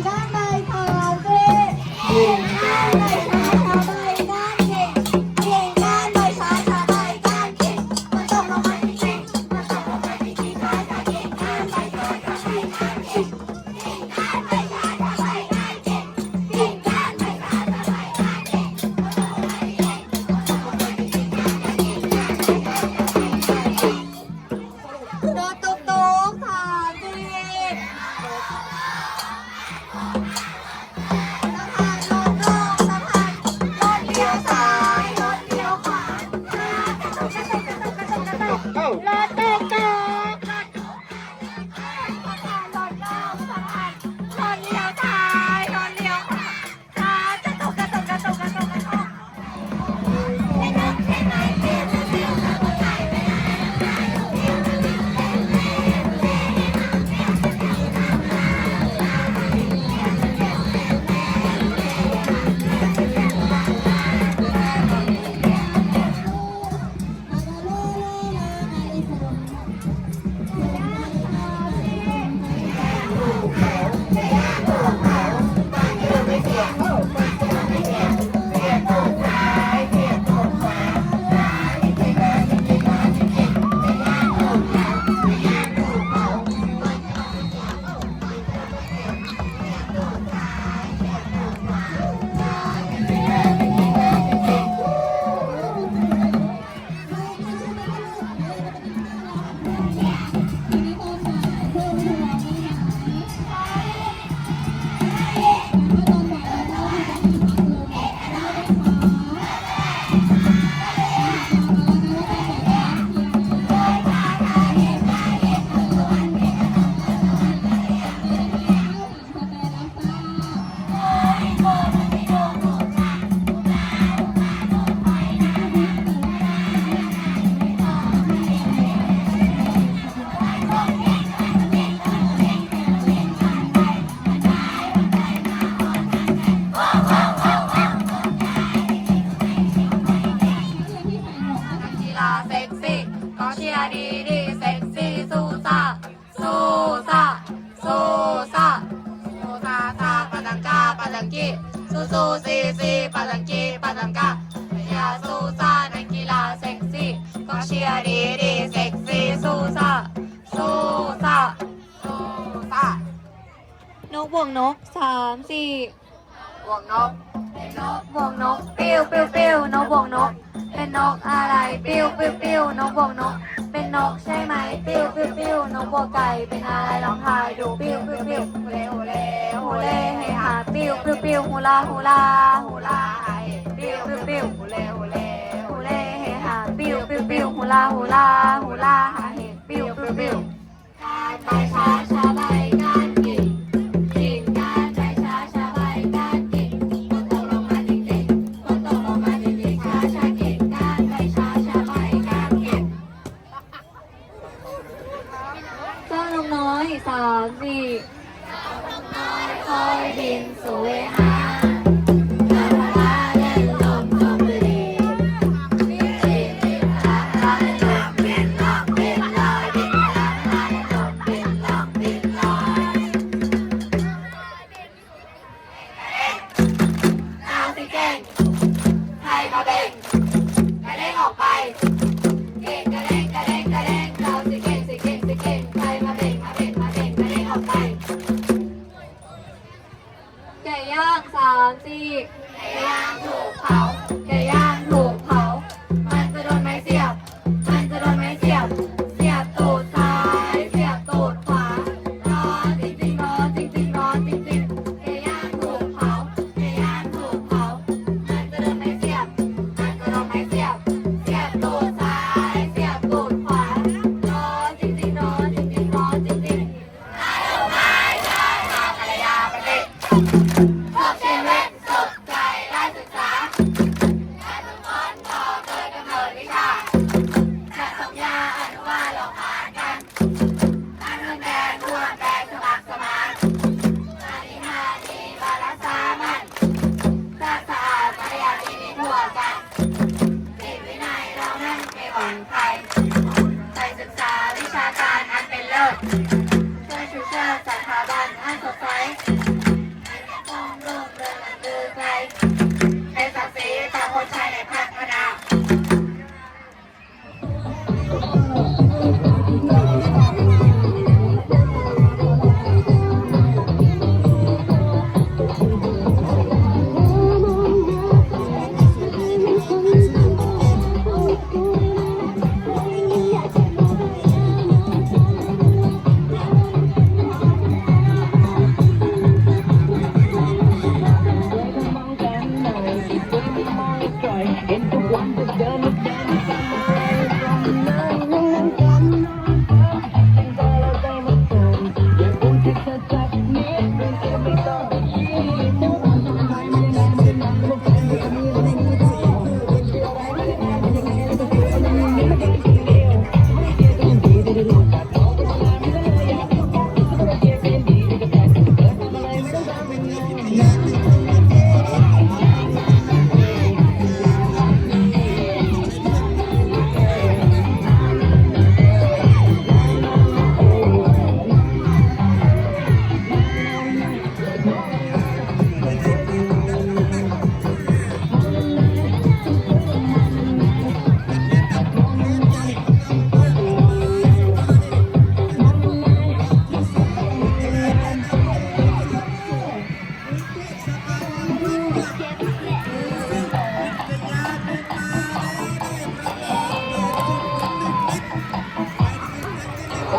Bye. นกบ่วงนกสามสี่บ่วงนกเป็นนกบ่วงนกปิ้วปิ้วปิ้วนกบ่วงนก เป็นนกอะไรปิ้วปิ้วปิ้วนกบ่วงนก เป็นนกใช่ไหมปิ้วปิ้วปิ้วนกบ่วงไก่เป็นอะไรลองทายดูปิ้วปิ้วปิ้วฮูเล่ฮูเล่ฮูเล่ให้หาปิ้วปิ้วปิ้วฮูลาฮูลาฮูลาให้ปิ้วปิ้วปิ้วฮูเล่ฮูเล่ฮูเล่ให้หาปิ้วปิ้วปิ้วฮูลาฮูลาฮูลาให้ปิ้วปิ้วปิ้วชาไปชาชาไป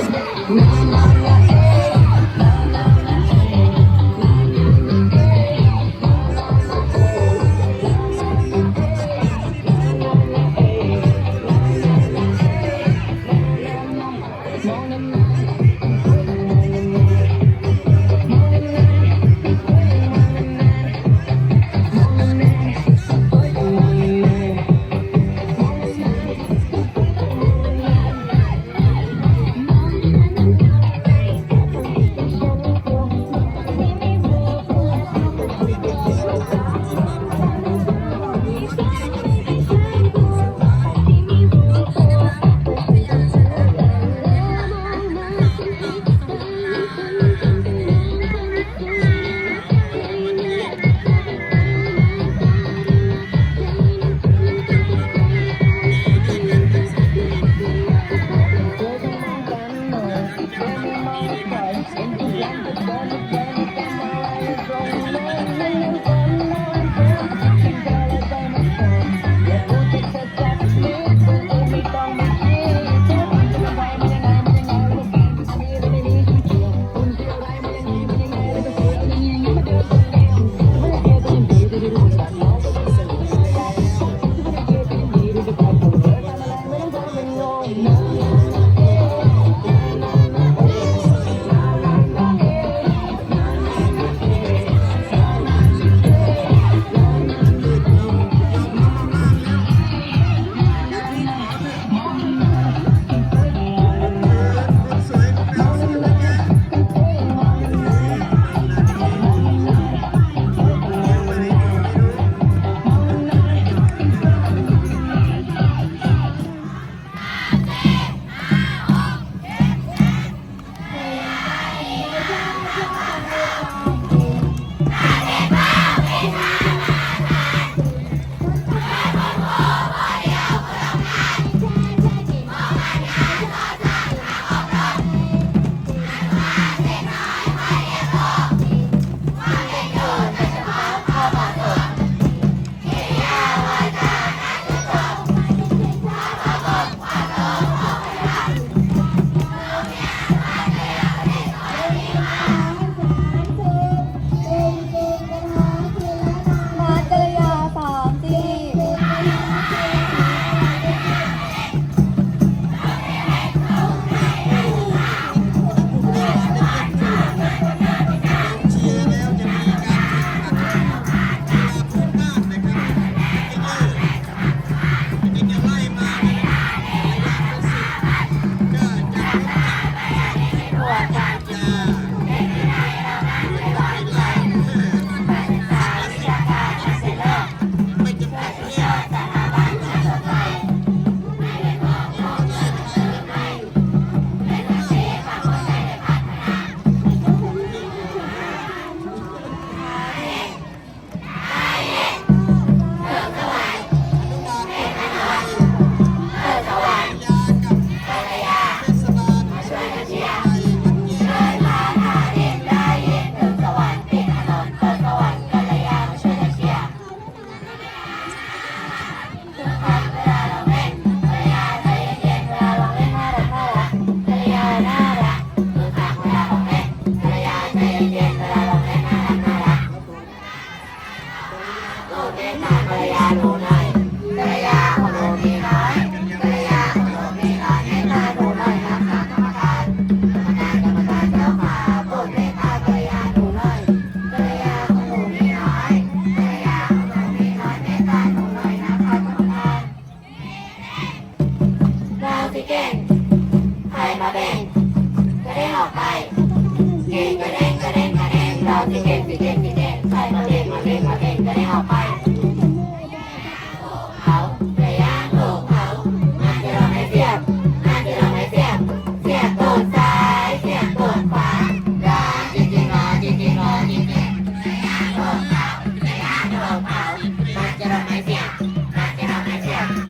เ